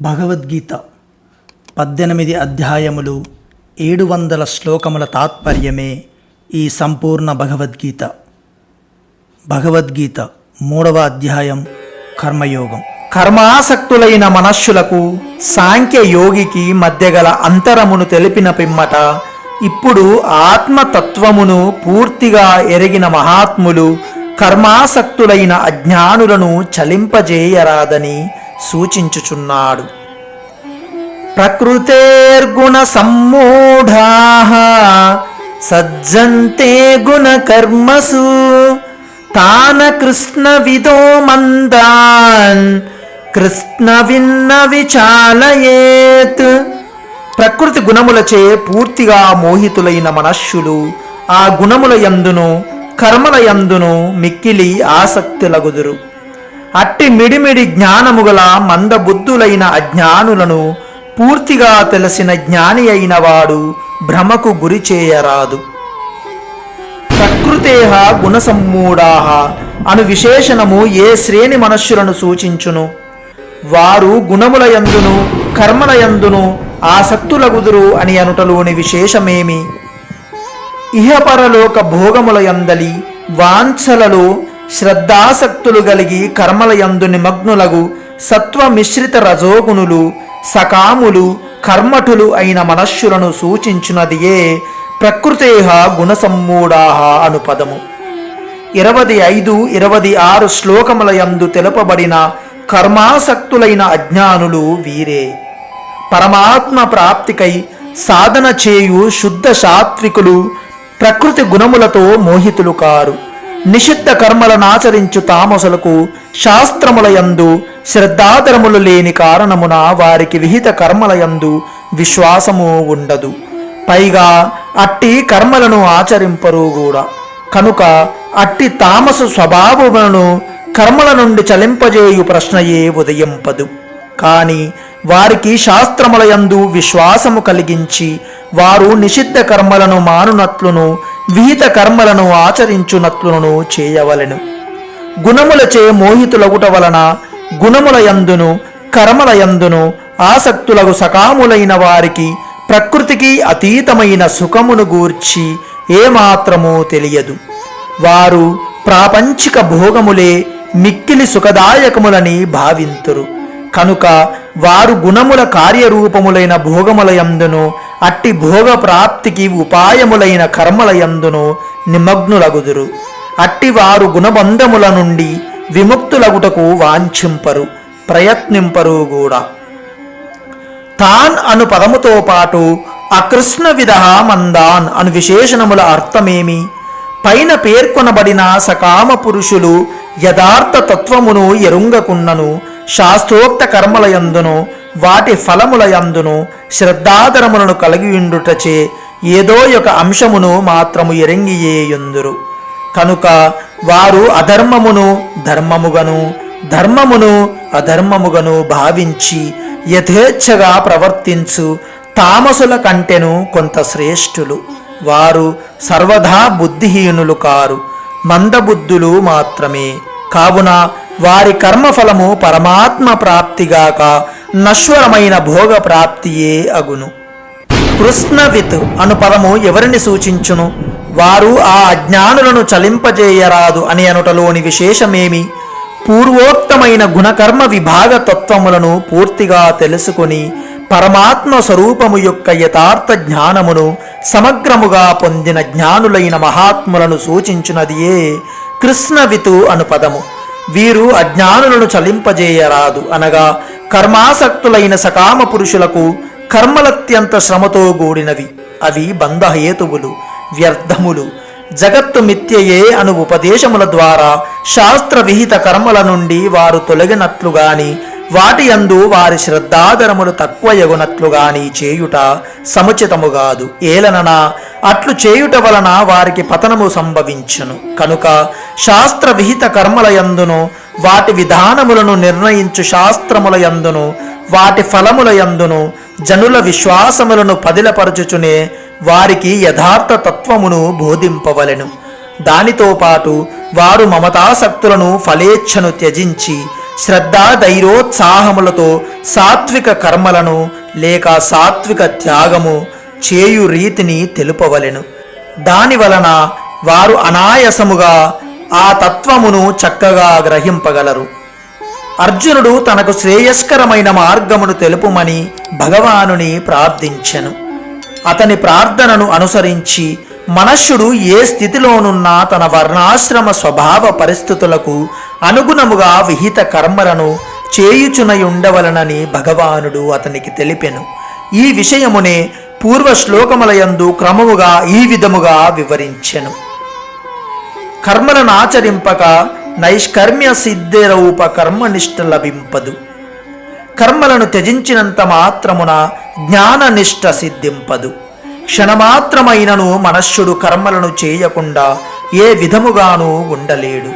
భగవద్గీత పద్దెనిమిది అధ్యాయములు ఏడు వందల శ్లోకముల తాత్పర్యమే ఈ సంపూర్ణ భగవద్గీత. భగవద్గీత మూడవ అధ్యాయం కర్మయోగం. కర్మాసక్తులైన మనస్సులకు సాంఖ్య యోగికి మధ్య గల అంతరమును తెలిపిన పిమ్మట ఇప్పుడు ఆత్మతత్వమును పూర్తిగా ఎరిగిన మహాత్ములు కర్మాసక్తులైన అజ్ఞానులను చలింపజేయరాదని సూచించుచున్నాడు. ప్రకృతేర్గుణ సమ్మూఢా సజ్జంతే గుణకర్మసు తాన కృష్ణ విదో మందాన్ కృష్ణ విన్న విచాలయేత్ ప్రకృతి గుణములచే పూర్తిగా మోహితులైన మనస్సులు ఆ గుణముల యందును కర్మల యందును మిక్కిలి ఆసక్తులగుదురు అట్టి మిడిమిడి జ్ఞానము గల మందబుద్ధులైన అజ్ఞానులను పూర్తిగా తెలిసిన జ్ఞాని అయిన వాడు భ్రమకు గురి చేయరాదు. ప్రకృతేహ గుణసమ్మూఢాహ అను విశేషణము ఏ శ్రేణి మనుష్యులను సూచించును? వారు గుణముల యందును కర్మల యందును ఆసక్తులగుదురు అని అనుటలోని విశేషమేమి? ఇహపరలోక భోగముల యందలి వాంఛలలో శ్రద్ధాసక్తులు కలిగి కర్మల యందు నిమగ్నులగు సత్వ మిశ్రిత రజోగుణులు సకాములు కర్మఠులు అయిన మనస్సులను సూచించునదియే ప్రకృతేహ గుణసమ్మూఢాహ అను పదము ఇరవది ఐదు ఇరవది ఆరు శ్లోకముల యందు తెలుపబడిన కర్మాసక్తులైన అజ్ఞానులు వీరే. పరమాత్మ ప్రాప్తికై సాధన చేయు శుద్ధ సాత్వికులు ప్రకృతి గుణములతో మోహితులు కారు. నిషిద్ధ కర్మలను ఆచరించు తామసులకు శాస్త్రములయందు శ్రద్ధాధరములు లేని కారణమున వారికి విహిత కర్మలయందు విశ్వాసము ఉండదు. పైగా అట్టి కర్మలను ఆచరింపరు కూడా కనుక అట్టి తామసు స్వభావములను కర్మల నుండి చలింపజేయు ప్రశ్నయే ఉదయింపదు. కాని వారికి శాస్త్రములయందు విశ్వాసము కలిగించి వారు నిషిద్ధ కర్మలను మానునట్లును విహిత కర్మలను ఆచరించునట్లును చేయవలెను. గుణములచే మోహితులగుట వలన గుణముల యందును కర్మల యందును ఆసక్తులకు సకాములైన వారికి ప్రకృతికి అతీతమైన సుఖమును గూర్చి ఏమాత్రమూ తెలియదు. వారు ప్రాపంచిక భోగములే మిక్కిలి సుఖదాయకములని భావింతురు. కనుక వారు గుణముల కార్యరూపములైన భోగములయందును అట్టి భోగ ప్రాప్తికి ఉపాయములైన కర్మలయందును నిమగ్నులగుదురు. అట్టి వారు గుణబంధముల నుండి విముక్తులగుటకు వాంఛింపరు ప్రయత్నింపరు కూడా తాన్ అను పదముతో పాటు అకృష్ణ విధ మందాన్ అను విశేషణముల అర్థమేమి? పైన పేర్కొనబడిన సకామ పురుషులు యథార్థ తత్వమును ఎరుంగకున్నను శాస్త్రోక్త కర్మలయందును వాటి ఫలములయందును శ్రద్ధాధరములను కలిగి ఉండుటచే ఏదో ఒక అంశమును మాత్రము ఎరంగియేయుందురు. కనుక వారు అధర్మమును ధర్మముగను ధర్మమును అధర్మముగను భావించి యథేచ్ఛగా ప్రవర్తించు తామసుల కంటెను కొంత శ్రేష్ఠులు. వారు సర్వదా బుద్ధిహీనులు కారు మందబుద్ధులు మాత్రమే. కావున వారి కర్మఫలము పరమాత్మ ప్రాప్తిగాక నశ్వరమైన భోగ ప్రాప్తియే అగును. కృష్ణవిత్ అను పదము ఎవరిని సూచించును? వారు ఆ అజ్ఞానులను చలింపజేయరాదు అని అనుటలోని విశేషమేమి? పూర్వోక్తమైన గుణకర్మ విభాగ తత్వములను పూర్తిగా తెలుసుకొని పరమాత్మ స్వరూపము యొక్క యథార్థ జ్ఞానమును సమగ్రముగా పొందిన జ్ఞానులైన మహాత్ములను సూచించినదియే కృష్ణవితు అను పదము వీరు అజ్ఞానులను చలింపజేయరాదు అనగా కర్మాసక్తులైన సకామ పురుషులకు కర్మలత్యంత శ్రమతో గూడినవి అవి బంధహేతువులు వ్యర్థములు. జగత్తు మిథ్యయే అను ఉపదేశముల ద్వారా శాస్త్ర విహిత కర్మల నుండి వారు తొలగినట్లుగాని వాటి యందు వారి శ్రద్ధాధరములు తక్కువ ఎగునట్లుగాని చేయుట సముచితము కాదు. ఏలననా? అట్లు చేయుట వలన వారికి పతనము సంభవించును. కనుక శాస్త్ర విహిత కర్మల యందును వాటి విధానములను నిర్ణయించు శాస్త్రముల యందును వాటి ఫలముల యందును జనుల విశ్వాసములను పదిలపరచుచునే వారికి యథార్థ తత్వమును బోధింపవలెను. దానితో పాటు వారు మమతాసక్తులను ఫలేచ్ఛను త్యజించి శ్రద్ధా ధైర్యోత్సాహములతో సాత్విక కర్మలను లేక సాత్విక త్యాగము చేయు రీతిని తెలుపవలెను. దాని వలన వారు అనాయసముగా ఆ తత్వమును చక్కగా గ్రహింపగలరు. అర్జునుడు తనకు శ్రేయస్కరమైన మార్గమును తెలుపుమని భగవానుని ప్రార్థించెను. అతని ప్రార్థనను అనుసరించి మనష్యుడు ఏ స్థితిలోనున్నా తన వర్ణాశ్రమ స్వభావ పరిస్థితులకు అనుగుణముగా విహిత కర్మలను చేయుచునయుండవలనని భగవానుడు అతనికి తెలిపెను. ఈ విషయమునే పూర్వ శ్లోకములయందు క్రమముగా ఈ విధముగా వివరించెను. కర్మలను ఆచరింపక నైష్కర్మ్య సిద్ధిరూప కర్మనిష్ట లభింపదు. కర్మలను త్యజించినంత మాత్రమున జ్ఞాననిష్ట సిద్ధింపదు. క్షణమాత్రమైనను మనస్సుడు కర్మలను చేయకుండా ఏ విధముగానూ ఉండలేడు.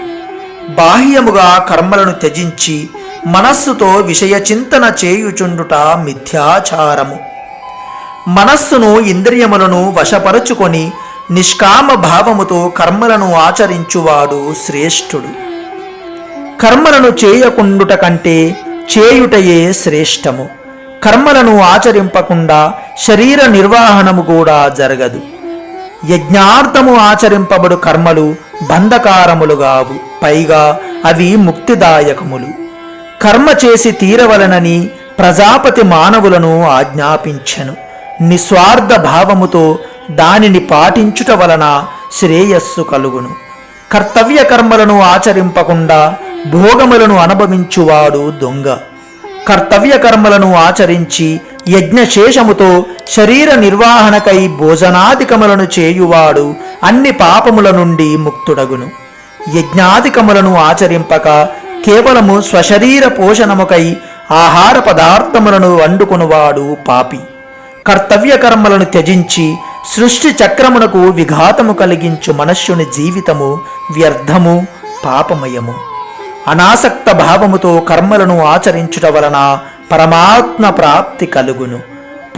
బాహ్యముగా కర్మలను త్యజించి మనస్సుతో విషయ చింతన చేయుచుండుట మిథ్యాచారము. మనస్సును ఇంద్రియములను వశపరుచుకొని నిష్కామ భావముతో కర్మలను ఆచరించువాడు శ్రేష్ఠుడు. కర్మలను చేయకుండుట కంటే చేయుటయే శ్రేష్టము. కర్మలను ఆచరింపకుండా శరీర నిర్వహణము కూడా జరగదు. యజ్ఞార్థము ఆచరింపబడు కర్మలు బంధకారములుగావు పైగా అవి ముక్తిదాయకములు. కర్మ చేసి తీరవలనని ప్రజాపతి మానవులను ఆజ్ఞాపించెను. నిస్వార్థ భావముతో దానిని పాటించుట వలన శ్రేయస్సు కలుగును. కర్తవ్య కర్మలను ఆచరింపకుండా భోగములను అనుభవించువాడు దొంగ. కర్తవ్య కర్మలను ఆచరించి యజ్ఞశేషముతో శరీర నిర్వహణకై భోజనాధికములను చేయువాడు అన్ని పాపముల నుండి ముక్తుడగును. యజ్ఞాదికములను ఆచరింపక కేవలము స్వశరీర పోషణముకై ఆహార పదార్థములను వండుకునువాడు పాపి. కర్తవ్య కర్మలను త్యజించి సృష్టి చక్రమునకు విఘాతము కలిగించు మనుష్యుని జీవితము వ్యర్థము పాపమయము. అనాసక్త భావముతో కర్మలను ఆచరించుట వలన పరమాత్మ ప్రాప్తి కలుగును.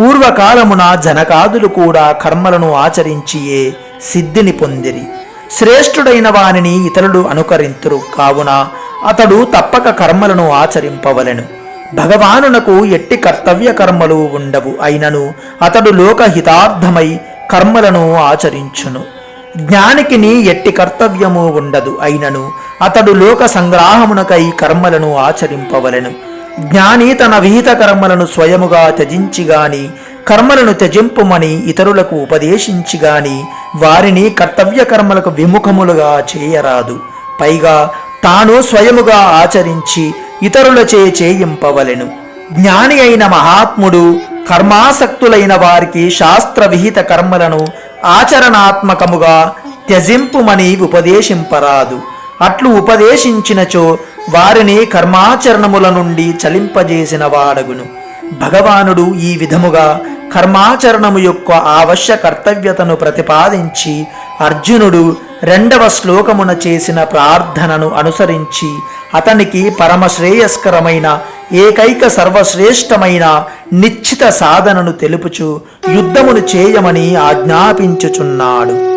పూర్వకాలమున జనకాదులు కూడా కర్మలను ఆచరించియే సిద్ధిని పొందిరి. శ్రేష్ఠుడైన వానిని ఇతరులు అనుకరింతురు కావున అతడు తప్పక కర్మలను ఆచరింపవలెను. భగవానునకు ఎట్టి కర్తవ్య కర్మలు ఉండవు అయినను అతడు లోకహితార్థమై కర్మలను ఆచరించును. జ్ఞానికిని ఎట్టి కర్తవ్యము ఉండదు అయినను అతడు లోక సంగ్రాహమునకై కర్మలను ఆచరింపవలెను. జ్ఞాని తన విహిత కర్మలను స్వయముగా త్యజించి గాని కర్మలను త్యజింపుమని ఇతరులకు ఉపదేశించి గాని వారిని కర్తవ్య కర్మలకు విముఖములుగా చేయరాదు. పైగా తాను స్వయముగా ఆచరించి ఇతరులచే చేయింపవలెను. జ్ఞాని అయిన మహాత్ముడు కర్మాసక్తులైన వారికి శాస్త్ర విహిత కర్మలను ఆచరణాత్మకముగా త్యజింపుమని ఉపదేశింపరాదు. అట్లు ఉపదేశించినచో వారిని కర్మాచరణముల నుండి చలింపజేసిన వాడగును. భగవానుడు ఈ విధముగా కర్మాచరణము యొక్క ఆవశ్య కర్తవ్యతను ప్రతిపాదించి అర్జునుడు రెండవ శ్లోకమున చేసిన ప్రార్థనను అనుసరించి అతనికి పరమశ్రేయస్కరమైన ఏకైక సర్వశ్రేష్టమైన నిశ్చిత సాధనను తెలుపుచు యుద్ధమును చేయమని ఆజ్ఞాపించుచున్నాడు.